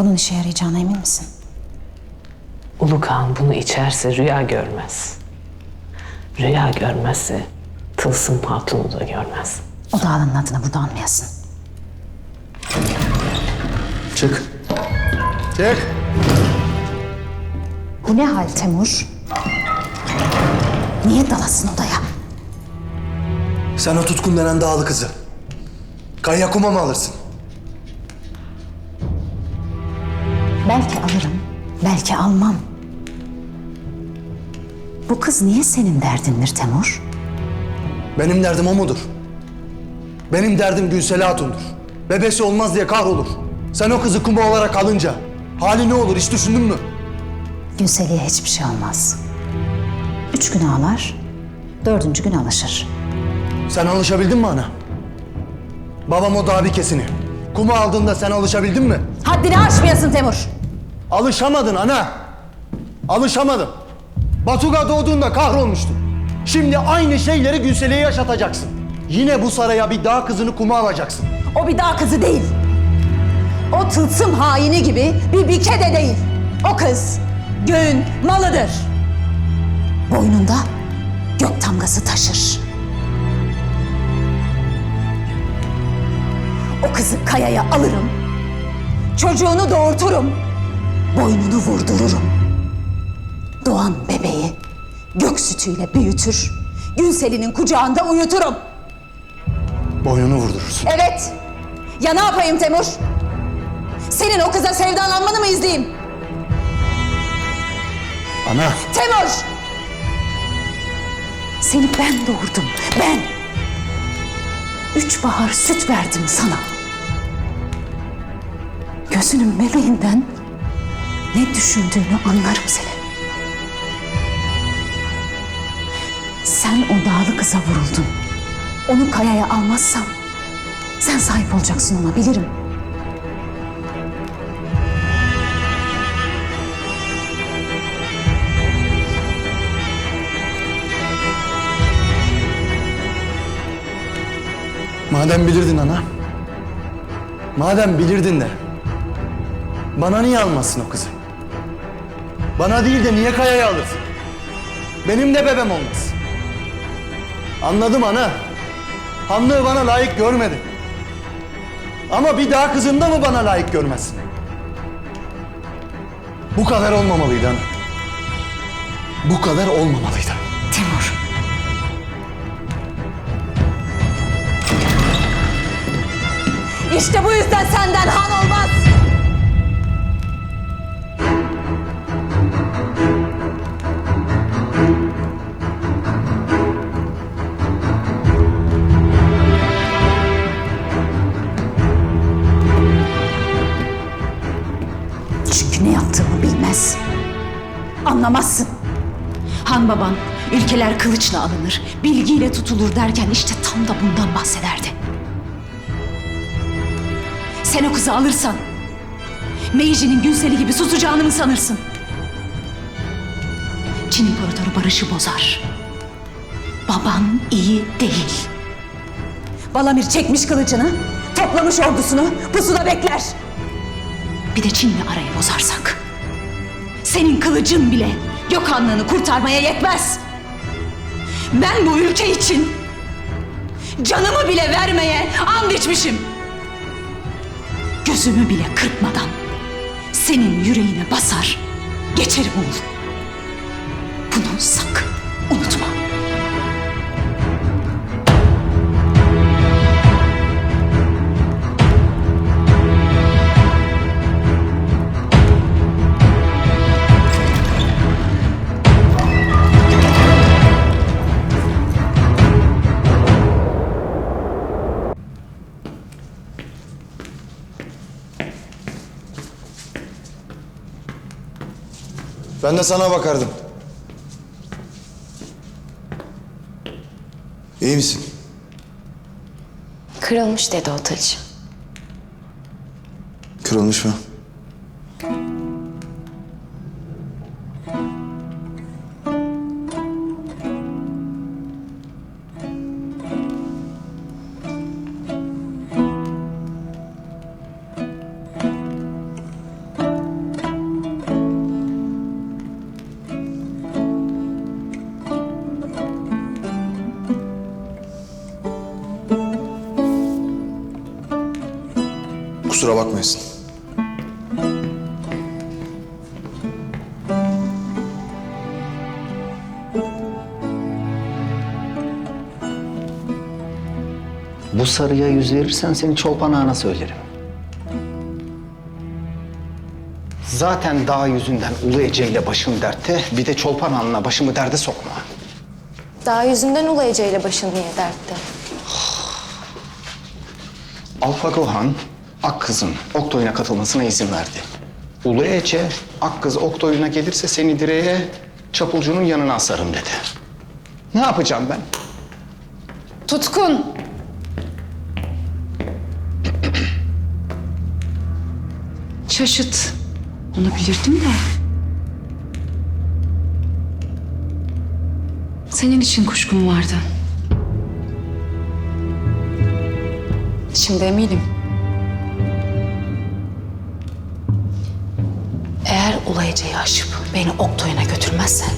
Bunun işe yarayacağına emin misin? Ulu Kağan bunu içerse rüya görmez. Rüya görmezse Tılsım Hatun'u da görmez. O dağının adını burada anmayasın. Çık. Çık. Bu ne hal Temur? Niye dalasın odaya? Sen o tutkun denen dağlı kızı. Kaya kuma mı alırsın? Belki alırım, belki almam. Bu kız niye senin derdindir Temur? Benim derdim o mudur? Benim derdim Gülsel Hatun'dur. Bebesi olmaz diye kahrolur. Sen o kızı kuma olarak alınca hali ne olur hiç düşündün mü? Gülseli'ye hiçbir şey olmaz. Üç gün ağlar, dördüncü gün alışır. Sen alışabildin mi ana? Babam o dağ kesini. Kuma aldığında sen alışabildin mi? Haddini aşmayasın Temur. Alışamadın ana. Alışamadın. Batuga doğduğunda kahrolmuştun. Şimdi aynı şeyleri Gülsel'e yaşatacaksın. Yine bu saraya bir dağ kızını kuma alacaksın. O bir dağ kızı değil. O tılsım haini gibi bir bike de değil. O kız göğün malıdır. Boynunda gök damgası taşır. O kızı kayaya alırım. Çocuğunu doğurturum. Boynunu vurdururum. Doğan bebeği gök sütüyle büyütür. Günsel'inin kucağında uyuturum. Boynunu vurdurursun. Evet. Ya ne yapayım Temur? Senin o kıza sevdalanmanı mı izleyeyim? Ana. Temur! Seni ben doğurdum. Ben. Üç bahar süt verdim sana. Gözünün bebeğinden ne düşündüğünü anlarım senin. Sen o dağlı kıza vuruldun. Onu kayaya almazsam sen sahip olacaksın ona bilirim. Madem bilirdin ana. Madem bilirdin de. Bana niye almazsın o kızı? Bana değil de niye Kaya'ya alırsın? Benim de bebem olmaz. Anladım ana. Hanlığı bana layık görmedin. Ama bir daha kızında mı bana layık görmezsin? Bu kadar olmamalıydı ana. Bu kadar olmamalıydı. Timur. İşte bu yüzden senden han olmaz. Anlamazsın. Han baban ülkeler kılıçla alınır, bilgiyle tutulur derken işte tam da bundan bahsederdi. Sen o kızı alırsan Meiji Günseli gibi susacağını mı sanırsın? Çin İmparatoru barışı bozar. Baban iyi değil. Balamir çekmiş kılıcını, toplamış ordusunu, pusuda bekler. Bir de Çin'le arayı bozarsak. Senin kılıcın bile Gökhanlığını kurtarmaya yetmez. Ben bu ülke için canımı bile vermeye and içmişim. Gözümü bile kırpmadan senin yüreğine basar, geçerim oğlum. Bunu sakın Ben de sana bakardım. İyi misin? Kırılmış dedi o tacı. Kırılmış mı? Kusura bakmayasın. Bu sarıya yüz verirsen seni çolpan ağana söylerim. Zaten dağ yüzünden Ulu Ece ile başım dertte, bir de çolpan ağanla başımı derde sokma. Daha yüzünden Ulu Ece ile başın niye dertte? Alpagohan, Akkız'ın Oktoyun'a katılmasına izin verdi. Ulu Ece, Akkız Oktoyun'a gelirse seni direğe çapulcunun yanına asarım dedi. Ne yapacağım ben? Tutkun! Şaşıt. Onu bilirdim de. Senin için kuşkum vardı. Şimdi eminim. Ulayıcı'yı aşıp beni Oktoyun'a götürmezsen...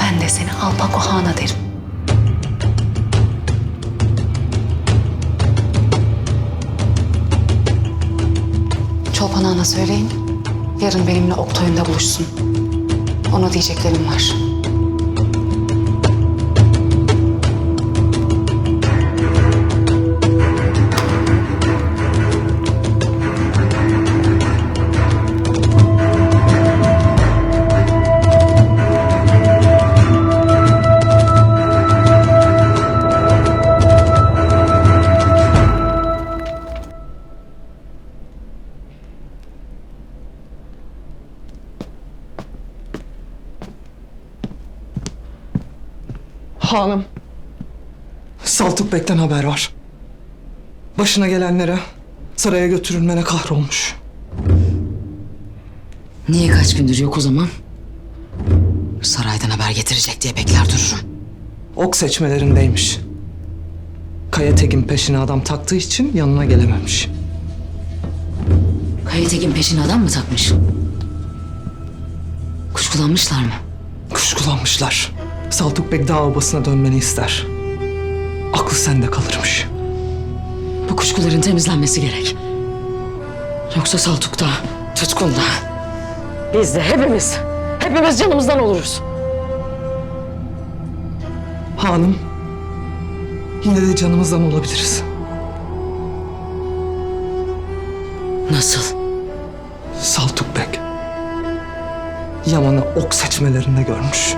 ...ben de seni Alpago Han'a derim. Çolpan Ağa'na söyleyin. Yarın benimle Oktoyun'da buluşsun. Ona diyeceklerim var. Hanım. Saltuk Bek'ten haber var. Başına gelenlere saraya götürülmene kahrolmuş. Niye kaç gündür yok o zaman? Saraydan haber getirecek diye bekler dururum. Ok seçmelerindeymiş. Kaya Tekin peşine adam taktığı için yanına gelememiş. Kayatekin peşine adam mı takmış? Kuşkulanmışlar mı? Kuşkulanmışlar. Saltuk Bek dağ obasına dönmeni ister. Aklı sende kalırmış. Bu kuşkuların temizlenmesi gerek. Yoksa Saltuk'ta, Tutkun'da. Biz de hepimiz, hepimiz canımızdan oluruz. Hanım, yine de canımızdan olabiliriz. Nasıl? Saltuk Bek. Yaman'ı ok seçmelerinde görmüş.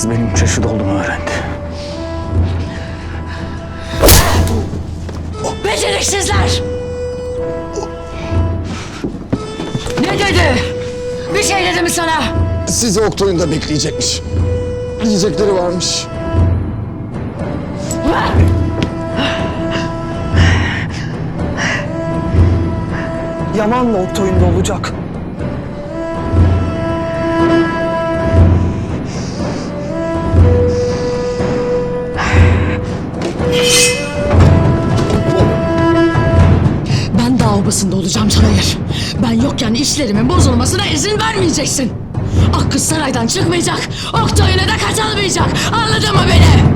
Akkız benim çeşit olduğumu öğrendi. Beceriksizler! Ne dedi? Bir şey dedi mi sana? Sizi Oktoyun'da bekleyecekmiş. Diyecekleri varmış. Yaman'la Oktoy'unda olacak. Obasında olacağım Çanayır. Ben yokken işlerimin bozulmasına izin vermeyeceksin. Akkız saraydan çıkmayacak, Oktay'ına da kaçalmayacak. Anladın mı beni?